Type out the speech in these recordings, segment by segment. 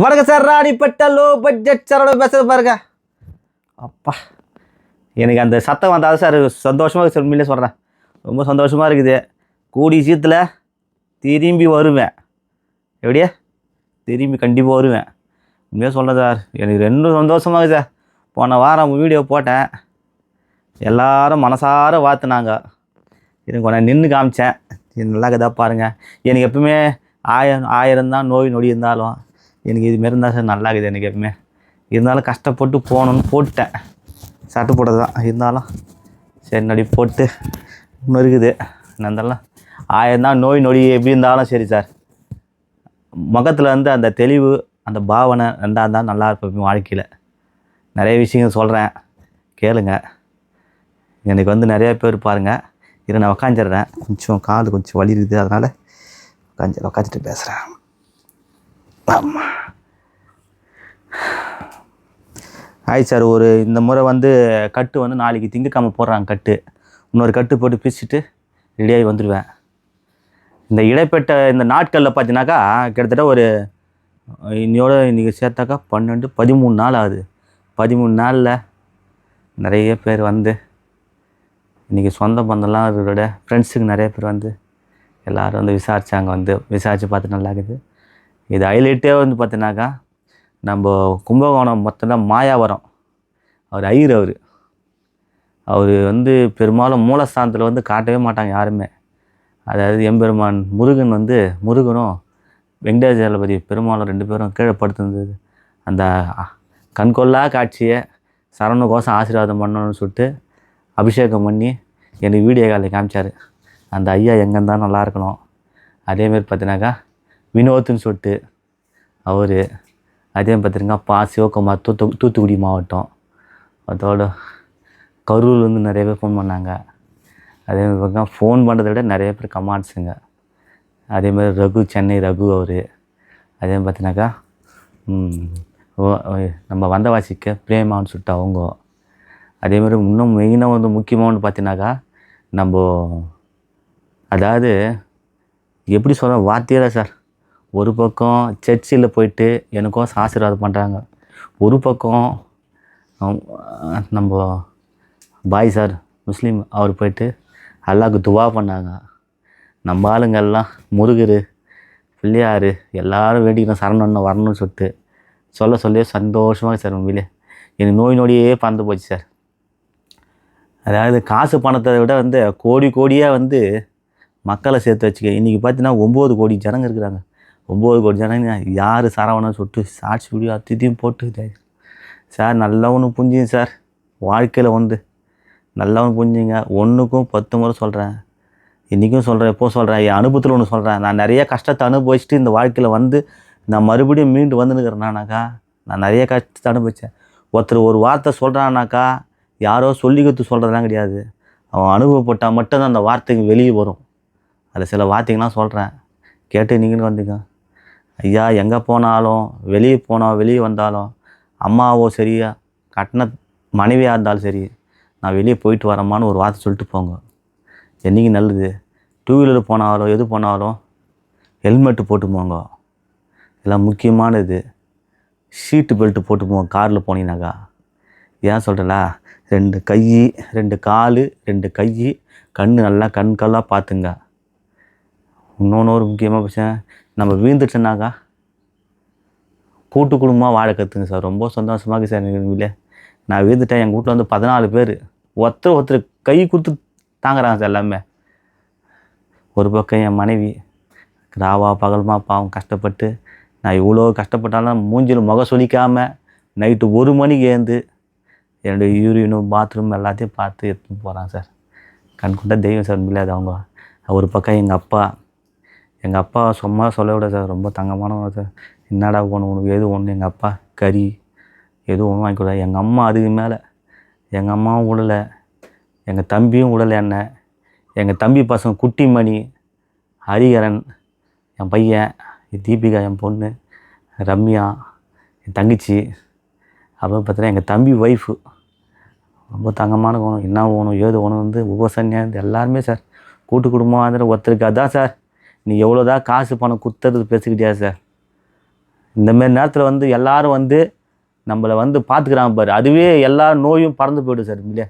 வணக்கம் sir ராணிப்பட்ட low budget சாரோட பேசுறது பாருங்க. அப்பா எனக்கு அந்த சத்தம் வந்தால் சார். சந்தோஷமாக சார் உண்மையிலே சொல்கிறேன் ரொம்ப சந்தோஷமாக இருக்குது. கூடி சீத்தில் திரும்பி வருவேன். எப்படியா? திரும்பி கண்டிப்பாக வருவேன். உண்மையாக சொல்கிறேன் சார் எனக்கு ரெண்டும் சந்தோஷமாக இருக்குது சார். போன வாரம் வீடியோ போட்டேன். எல்லாரும் மனசார வாத்துனாங்க எனக்கு கொஞ்சம் நின்று காமிச்சேன். நல்லா கதா பாருங்கள் எனக்கு எப்பவுமே ஆயிரம் ஆயிரம் தான் நோய் நொடி இருந்தாலும். எனக்கு இதுமாரி இருந்தால் சார் நல்லா இருக்குது எனக்கு எப்பவுமே. இருந்தாலும் கஷ்டப்பட்டு போகணுன்னு போட்டேன் சட்டை போட்டது தான் இருந்தாலும் சரி நடி போட்டு இன்னும் இருக்குது. இருந்தாலும் ஆயிரம் தான் நோய் நொடி எப்படி இருந்தாலும் சரி சார். முகத்தில் வந்து அந்த தெளிவு அந்த பாவனை ரெண்டாக இருந்தால் நல்லா இருப்பேன் வாழ்க்கையில். நிறைய விஷயங்கள் சொல்கிறேன் கேளுங்க. எனக்கு வந்து நிறையா பேர் பாருங்கள் இதை நான் உக்காந்துடுறேன். கொஞ்சம் காது கொஞ்சம் வலி இருக்குது அதனால் உட்காந்து உட்காந்துட்டு பேசுகிறேன் ஆமாம் ஆய் சார் ஒரு இந்த முறை வந்து கட்டு வந்து நாளைக்கு திங்கக்கிழமை போடுறாங்க கட்டு. இன்னொரு கட்டு போட்டு பிரிச்சுட்டு ரெடியாகி வந்துடுவேன். இந்த இடைப்பட்ட இந்த நாட்களில் பார்த்தீங்கன்னாக்கா கிட்டத்தட்ட ஒரு இன்னையோட இன்றைக்கி சேர்த்தாக்கா பன்னெண்டு பதிமூணு நாள் ஆகுது. பதிமூணு நாளில் நிறைய பேர் வந்து இன்றைக்கி சொந்த பந்தம்லாம் இருக்கிறோட ஃப்ரெண்ட்ஸுக்கு நிறைய பேர் வந்து எல்லோரும் வந்து விசாரித்தாங்க வந்து விசாரித்து பார்த்து நல்லா இருக்குது. இது ஹைலைட்டே வந்து பார்த்தீங்கன்னாக்கா நம்ம கும்பகோணம் மொத்தம் மாயாவரம். அவர் ஐயர் அவர். அவர் வந்து பெரும்பாலும் மூலஸ்தானத்தில் வந்து காட்டவே மாட்டாங்க யாருமே. அதாவது எம்பெருமான் முருகன் வந்து முருகனும் வெங்கடேஜலபதி பெருமாளும் ரெண்டு பேரும் கீழே படுத்திருந்தது. அந்த கண்கொள்ளா காட்சியை சரணுக்கோசம் ஆசீர்வாதம் பண்ணணும்னு சொல்லிட்டு அபிஷேகம் பண்ணி எனக்கு வீடியோ காலில் காமிச்சார். அந்த ஐயா எங்கேருந்தாலும் நல்லா இருக்கணும். அதேமாரி பார்த்தினாக்கா வினோத்னு சொல்லிட்டு அவர் அதே பார்த்துருங்க பா சிவகுமார் தூத்து தூத்துக்குடி மாவட்டம். அதோட கரூர்லேருந்து நிறைய பேர் ஃபோன் பண்ணாங்க. அதே மாதிரி பார்த்தீங்கன்னா ஃபோன் பண்ணுறதை விட நிறைய பேர் கமாண்ட்ஸுங்க அதே மாதிரி ரகு சென்னை ரகு அவர். அதே மாதிரி பார்த்தினாக்கா ஓ- நம்ம வந்தவாசிக்க பிரேமான்னு சொல்லிட்டு அவங்க. அதே மாதிரி இன்னும் மெயினாக வந்து முக்கியமானு பார்த்தீங்கன்னாக்கா நம்ம அதாவது எப்படி சொல்கிறேன் வார்த்தையில சார்? ஒரு பக்கம் சர்ச்சில் போயிட்டு எனக்கும் ஆசீர்வாதம் பண்ணுறாங்க ஒரு பக்கம் நம்ம பாய் சார் முஸ்லீம் அவர் போயிட்டு அல்லாவுக்கு துவா பண்ணாங்க. நம்ம ஆளுங்கள்லாம் முருகர் பிள்ளையார் எல்லாரும் வேண்டிக்கணும் சரணன்னு வரணும்னு சொல்லிட்டு. சொல்ல சொல்லி சந்தோஷமாக சார் உண்மையிலே. எனக்கு நோய் நொடியே பறந்து போச்சு சார். அதாவது காசு பணத்தை விட வந்து கோடி கோடியாக வந்து மக்களை சேர்த்து வச்சுக்க. இன்றைக்கி பார்த்தீங்கன்னா ஒம்பது கோடி ஜனங்க இருக்கிறாங்க. ஒம்பது கோடி ஜனங்க யார் சரவணன் சொல்லிட்டு சாட்சி வீடியோ அத்தித்தையும் போட்டு சார் நல்லவனு புரிஞ்சுங்க சார். வாழ்க்கையில் வந்து நல்லவனு புரிஞ்சுங்க. ஒன்றுக்கும் பத்து முறை சொல்கிறேன் இன்றைக்கும் சொல்கிறேன் எப்போ சொல்கிறேன் என் அனுபவத்தில் ஒன்று சொல்கிறேன் நான் நிறைய கஷ்டத்தை அனுபவிச்சுட்டு இந்த வாழ்க்கையில் வந்து நான் மறுபடியும் மீண்டு வந்துனுக்கிறேனாக்கா நான் நிறைய கஷ்டத்தை அனுபவித்தேன் ஒருத்தர் ஒரு வார்த்தை சொல்கிறானாக்கா யாரோ சொல்லி கொடுத்து சொல்கிறதுலாம் கிடையாது. அவன் அனுபவப்பட்டால் மட்டும்தான் அந்த வார்த்தைக்கு வெளியே வரும். அதில் சில வார்த்தைங்களாம் சொல்கிறேன் கேட்டு நீங்களும் வந்துங்க ஐயா எங்கே போனாலும் வெளியே போனோம் வெளியே வந்தாலும் அம்மாவோ சரியா கட்டின மனைவியாக இருந்தாலும் சரி நான் வெளியே போயிட்டு வரேம்மான்னு ஒரு வார்த்தை சொல்லிட்டு போங்க. என்றைக்கு நல்லது? டூ வீலர் போனாலும் எது போனாலும் ஹெல்மெட்டு போட்டு போங்க இதெல்லாம் முக்கியமானது. சீட்டு பெல்ட்டு போட்டு போங்க காரில் போனீங்கனாக்கா ஏன் சொல்கிறலா ரெண்டு கை ரெண்டு கால் ரெண்டு கை கண் நல்லா கண்களாக பார்த்துங்க. இன்னொன்று ஒரு முக்கியமாக பிரச்சனை நம்ம வீழ்ந்துட்டோன்னாக்கா கூட்டு குடும்பமாக வாழ கற்றுங்க சார். ரொம்ப சந்தோஷமாக இருக்குது சார் எனக்கு நான் வீழ்ந்துட்டேன். எங்கள் வீட்டில் வந்து பதினாலு பேர். ஒருத்தர் ஒருத்தர் கை கொடுத்து தாங்குறாங்க சார் எல்லாமே. ஒரு பக்கம் என் மனைவி ராவா பகல்மா பாவம் கஷ்டப்பட்டு நான் இவ்வளோ கஷ்டப்பட்டாலும் மூஞ்சில் முகம் சொலிக்காமல் நைட்டு ஒரு மணிக்கு ஏந்து என்னுடைய யூரினும் பாத்ரூம் எல்லாத்தையும் பார்த்து எடுத்துன்னு போகிறாங்க சார். கண்கொண்ட தெய்வம் சார் முடியாது அவங்க. ஒரு பக்கம் எங்கள் அப்பா எங்கள் அப்பா சும்மா சொல்ல விட சார் ரொம்ப தங்கமானவங்க சார். என்னடா ஒன்று உனக்கு எது ஒன்று எங்கள் அப்பா கறி எதுவும் ஒன்றும் வாங்கி எங்கள் அம்மா அதுக்கு மேலே. எங்கள் அம்மாவும் விடலை எங்கள் தம்பியும் விடலை என்ன? எங்கள் தம்பி பசங்க குட்டிமணி ஹரிஹரன் என் பையன் தீபிகா என் பொண்ணு ரம்யா என் தங்கச்சி. அப்புறம் பார்த்தீங்கன்னா எங்கள் தம்பி ஒய்ஃபு ரொம்ப தங்கமான கோணம். என்ன ஓணும் ஏது ஓணும் வந்து உபசன்யா இது எல்லாருமே சார். கூட்டு குடும்பம் அதில் ஒருத்தருக்கு அதான் சார். நீ எவ்வளோதான் காசு பணம் குத்துறது பேசிக்கிட்டியா சார் இந்தமாரி நேரத்தில் வந்து எல்லாரும் வந்து நம்மளை வந்து பார்த்துக்கிறாங்க பாரு. அதுவே எல்லா நோயும் பறந்து போய்டும் சார் இல்லையா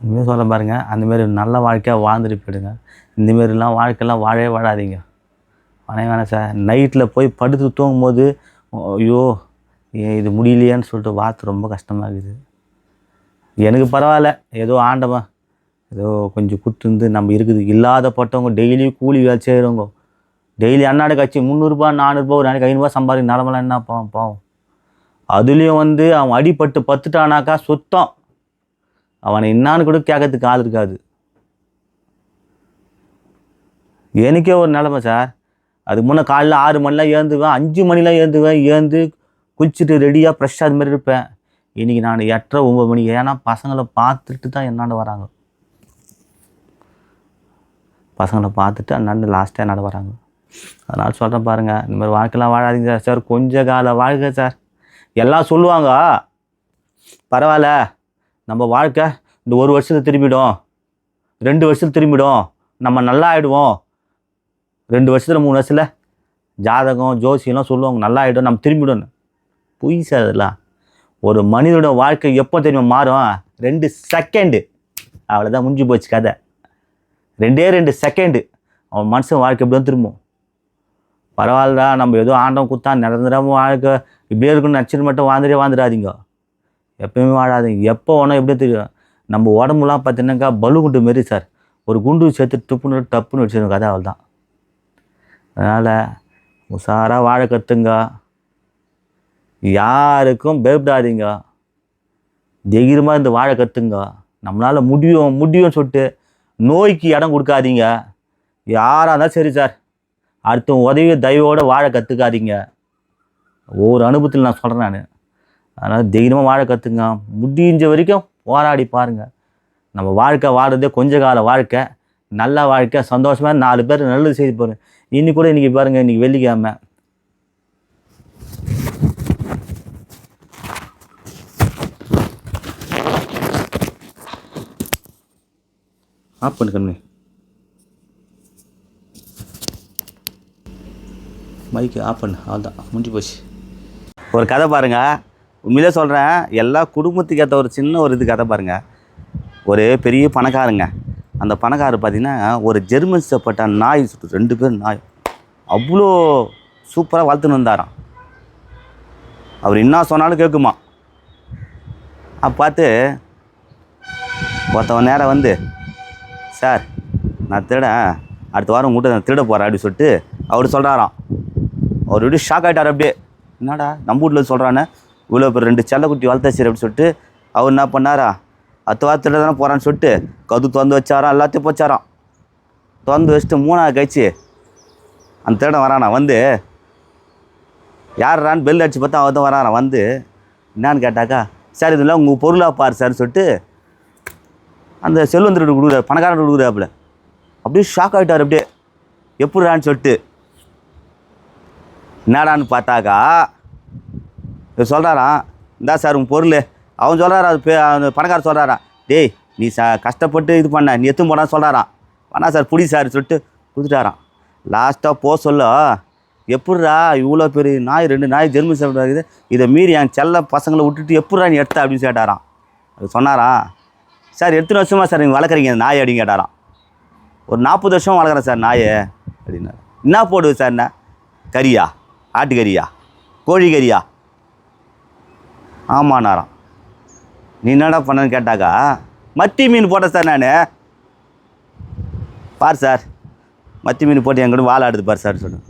இனிமேல் சொல்ல பாருங்கள் அந்தமாரி நல்ல வாழ்க்கையாக வாழ்ந்துட்டு போயிடுங்க. இந்த வாழ்க்கையெல்லாம் வாழவே வாழாதீங்க. வேணே வேணாம் சார் நைட்டில் போய் படுத்து தூங்கும்போது ஐயோ ஏன் இது முடியலையேன்னு சொல்லிட்டு வார்த்தை ரொம்ப கஷ்டமாக இருக்குது. எனக்கு பரவாயில்ல. ஏதோ ஆண்டவன் ஏதோ கொஞ்சம் குத்துந்து நம்ம இருக்குது. இல்லாதப்பட்டவங்க டெய்லி கூலி வேலை செய்கிறவங்க டெய்லி அன்னாடு கட்சி முந்நூறுரூபா நானூறுபா ஒரு நாளைக்கு ஐநூறுபா சம்பாதி நிலமெல்லாம் என்ன பாவம் பாவம். அதுலேயும் வந்து அவன் அடிப்பட்டு பத்துட்டானாக்கா சுத்தம். அவனை என்னான்னு கூட கேட்கறதுக்கு ஆள் இருக்காது. எனக்கே ஒரு நிலமை சார். அதுக்கு முன்னே காலைல ஆறு மணிலாம் ஏந்துவேன் அஞ்சு மணிலாம் ஏந்துவேன் ஏந்து குளிச்சுட்டு ரெடியாக ஃப்ரெஷ்ஷாக அது மாதிரி இருப்பேன். இன்றைக்கி நான் எட்டரை ஒம்பது மணி ஏன்னா பசங்களை பார்த்துட்டு தான் என்னாண்ட வராங்க. பசங்களை பார்த்துட்டு அண்ணாண்டு லாஸ்ட்டாக நட வராங்க. அதனால் சொல்கிறேன் பாருங்கள் இந்த மாதிரி வாழ்க்கைலாம் வாழாதீங்க சார். சார் கொஞ்ச கால வாழ்க்கை சார். எல்லாம் சொல்லுவாங்க. பரவாயில்ல. நம்ம வாழ்க்கை இந்த ஒரு வருஷத்துல திரும்பிடும். ரெண்டு வருஷத்துல திரும்பிடும். நம்ம நல்லா ஆயிடுவோம் ரெண்டு வருஷத்தில் மூணு வருஷத்தில் ஜாதகம் ஜோசியெல்லாம் சொல்லுவாங்க நல்லா ஆகிடும் நம்ம திரும்பிடும் பொய் சார் அதெல்லாம். ஒரு மனிதனோட வாழ்க்கை எப்போ தெரியுமா மாறும்? ரெண்டு செகண்டு அவ்வளோதான் முடிஞ்சு போச்சு கதை. ரெண்டே ரெண்டு செகண்டு அவன் மனுஷன் வாழ்க்கை எப்படி திரும்பும். பரவாயில்லடா நம்ம ஏதோ ஆண்டம் குத்தா நிரந்தரமாக வாழ்க்கை. இப்படியே இருக்குன்னு நச்சுன்னு மட்டும் வாழ்ந்துட்டே வாழ்ந்துடாதீங்க. எப்பயுமே வாழாதீங்க. எப்போ வேணால் எப்படி தெரியும் நம்ம உடம்புலாம் பார்த்தீங்கன்னாக்கா பலு குண்டு மாரி சார். ஒரு குண்டு சேர்த்து துப்புன்னு டப்புன்னு வச்சிருக்க கதை அவள் தான் அதனால் உஷாராக வாழ கற்றுங்க யாருக்கும் பயப்படாதீங்க. தைரியமாக இந்த வாழ கற்றுங்க நம்மளால் முடியும் முடியும்னு சொல்லிட்டு நோய்க்கு இடம் கொடுக்காதீங்க. யாராக இருந்தாலும் சரி சார். அடுத்த உதவி தயவோடு வாழ கற்றுக்காதீங்க ஒவ்வொரு அனுபவத்தில் நான் சொல்கிறேன் நான். அதனால் தைரியமாக வாழ கற்றுங்க முடிஞ்ச வரைக்கும் போராடி பாருங்கள் நம்ம வாழ்க்கை வாழ்கிறதே கொஞ்ச கால வாழ்க்கை. நல்ல வாழ்க்கை சந்தோஷமாக நாலு பேர் நல்லது செய்து போகிறேன் இன்னி கூட இன்றைக்கி பாருங்கள் இன்றைக்கி வெள்ளிக்கிழமை. ஆஃப் பண்ணு மைக்கு ஆஃப் பண்ணு அவ்வளோதான் முடிஞ்சு போச்சு. ஒரு கதை பாருங்கள் உண்மையிலே சொல்கிறேன் எல்லா குடும்பத்துக்கு ஏற்ற ஒரு சின்ன ஒரு இது கதை பாருங்கள் ஒரு பெரிய பணக்காரங்க. அந்த பணக்காரர் பார்த்தீங்கன்னா ஒரு ஜெர்மன் செப்பட்ட நாய் சுட்டு ரெண்டு பேரும் நாய். அவ்வளோ சூப்பராக வளர்த்துன்னு வந்தாராம். அவர் என்ன சொன்னாலும் கேட்குமா அப்போ பார்த்து ஒருத்தவன் நேரம் வந்து சார் நான் திருடேன். அடுத்த வாரம் உங்கள்கிட்ட நான் திருட போகிறேன் அப்படின்னு சொல்லிட்டு அவர் சொல்கிறாராம் அவர் அப்படியே ஷாக் ஆகிட்டார் அப்படியே. என்னடா நம்ம வீட்டில் சொல்கிறானே இவ்வளோ பேர் ரெண்டு செல்லக்குட்டி வளர்த்தாச்சு அப்படின்னு சொல்லிட்டு அவர் என்ன பண்ணாரா? அடுத்த வாரம் திருட தானே போகிறான்னு சொல்லிட்டு கது திறந்து வச்சாராம் எல்லாத்தையும் போச்சாராம். திறந்து வச்சுட்டு மூணாவது கழிச்சு அந்த திருடன் வரானா? வந்து யாரான்னு பெல் அடிச்சு பார்த்தா அவன் தான் வரானா வந்து என்னான்னு கேட்டாக்கா சார் இதெல்லாம் உங்கள் பொருளாக பாரு சார்னு சொல்லிட்டு அந்த செல்வந்தர்கிட்ட கொடுக்குற பணக்காரன் கொடுக்குறாப்புல. அப்படியே ஷாக் ஆகிட்டார் அப்படியே. எப்படிடான்னு சொல்லிட்டு. என்னடான்னு பார்த்தாக்கா இவர் சொல்கிறாராம் இந்தா சார் உன் பொருள். அவன் சொல்கிறாரா அது பே அந்த பணக்காரர் சொல்கிறாராம் டேய் நீ ச கஷ்டப்பட்டு இது பண்ண நீ எத்தும் போனால் சொல்கிறாராம் வேணா சார் புடி சார் சொல்லிட்டு கொடுத்துட்டாராம். லாஸ்ட்டாக போக சொல்ல. எப்பட்றா இவ்வளோ பெரிய நாய் ரெண்டு நாய் ஜெர்மன் சாப்பிடாது இதை மீறி என் செல்ல பசங்களை விட்டுட்டு எப்பட்றா நீ எடுத்த அப்படின்னு கேட்டாராம். அது சொன்னாரா சார் எத்தனை வருஷமாக சார் நீங்கள் வளர்க்குறீங்க நாய் அப்படின்னு கேட்டாராம். ஒரு நாற்பது வருஷம் வளர்க்குறேன் சார் நாயை அப்படின்னாரு. என்ன போடுது சார் என்ன? கறியா ஆட்டுக்கறியா கோழிக்கறியா ஆமாண்ணாராம் நீ என்னடா பண்ணன்னு கேட்டாக்கா மத்தி மீன் போட்டேன் சார் நான். பார் சார் மத்தி மீன் போட்டு என் கூட வாழை ஆடுது பார் சார் சொன்னேன்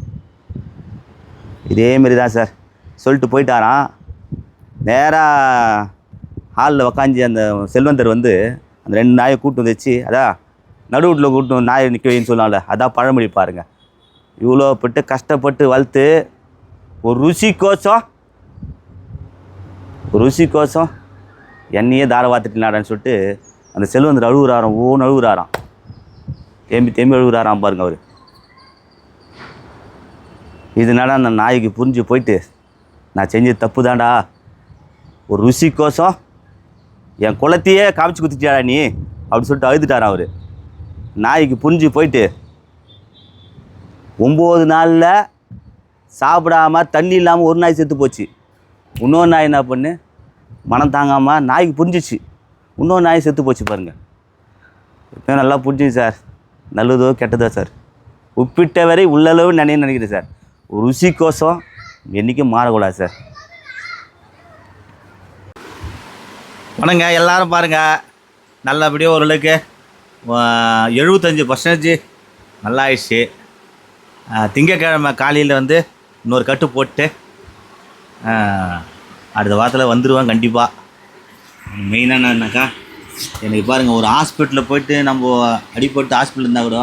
இதேமாரி தான் சார் சொல்லிட்டு போயிட்டாராம். நேராக ஹாலில் உக்காஞ்சி அந்த செல்வந்தர் வந்து அந்த ரெண்டு நாயை கூட்டு வந்து வச்சு அதான் நடுவீட்டில் கூட்டு நாயை நிற்க வைன்னு சொன்னால அதான் பழமொழி பாருங்க. இவ்வளோ பட்டு கஷ்டப்பட்டு வளர்த்து ஒரு ருசி கோஷம் ஒரு ருசி கோஷம் என்னையே தார வாத்துட்டினாடான்னு சொல்லிட்டு அந்த செல்வந்தர் அழுகுறாராம் ஓன்னு அழுகுறாராம். தேம்பி தேம்பி அழுகுறாராம் பாருங்க அவர். இதனால அந்த நாய்க்கு புரிஞ்சு போயிட்டு நான் செஞ்சது தப்பு தாண்டா ஒரு ருசிக்கோசம் என் குளத்தையே காமிச்சு குத்திட்டியாடா நீ? அப்படின்னு சொல்லிட்டு அழுதுட்டார் அவர். நாய்க்கு புரிஞ்சு போயிட்டு ஒம்பது நாளில் சாப்பிடாம தண்ணி இல்லாமல் ஒரு நாய் செத்து போச்சு. இன்னொரு நாய் என்ன பண்ணு? மனம் தாங்காமல் நாய்க்கு புரிஞ்சிச்சு. இன்னொரு நாய் செத்து போச்சு பாருங்கள் இப்போ நல்லா புரிஞ்சுது சார். நல்லதோ கெட்டதோ சார். உப்பிட்ட வரை உள்ளளவு நினைவு நினைக்கிறேன் சார். ருசிக்கோசம் என்றைக்கும் மாறக்கூடாது சார். வணங்க எல்லாரும் பாருங்கள் நல்லபடியாக ஓரளவுக்கு எழுபத்தஞ்சி எழுபத்தஞ்சு பர்சன்டேஜ் நல்லா ஆயிடுச்சு திங்கட்கிழமை காலையில் வந்து இன்னொரு கட்டு போட்டு அடுத்த வாரத்தில் வந்துடுவேன் கண்டிப்பாக மெயினாக என்னன்னாக்கா எனக்கு பாருங்கள் ஒரு ஹாஸ்பிட்டலில் போயிட்டு நம்ம அடிப்பட்டு ஹாஸ்பிட்டல் இருந்தால் கூட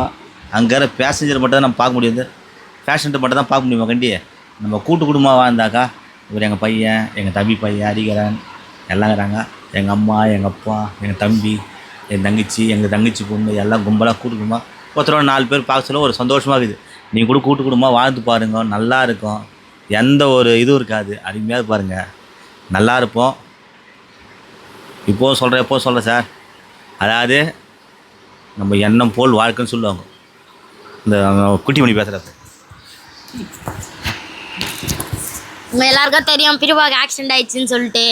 அங்கே இருக்கிற பேசஞ்சர் மட்டும் தான் நம்ம பார்க்க முடியாது. பேஷண்ட்டை மட்டும் தான் பார்க்க முடியுமா கண்டி? நம்ம கூட்டு குடும்பமாக வாழ்ந்தாக்கா இவர் எங்கள் பையன் எங்கள் தம்பி பையன் அடிக்கிறன் எல்லாம் இருக்கிறாங்க. எங்கள் அம்மா எங்கள் அப்பா எங்கள் தம்பி என் தங்கச்சி எங்கள் தங்கச்சி பொண்ணு எல்லாம் கும்பலாக கூட்டுக்குமா ஒருத்தரோட நாலு பேர் பார்க்க சொல்ல ஒரு சந்தோஷமாக இருக்குது. நீங்கள் கூட கூட்டு குடும்பமாக வாழ்ந்து பாருங்க நல்லா இருக்கும். எந்த ஒரு இதுவும் இருக்காது. அருமையாக பாருங்கள் நல்லா இருப்போம். இப்போது சொல்கிறேன் எப்போ சொல்கிறேன் சார்? அதாவது நம்ம எண்ணம் போல் வாழ்க்கைன்னு சொல்லுவாங்க. இந்த குட்டிமணி பேசுகிறப்ப எல்லாருக்கும் தெரியும் பிரிவாக ஆக்சிடென்ட் ஆயிடுச்சுன்னு சொல்லிட்டு.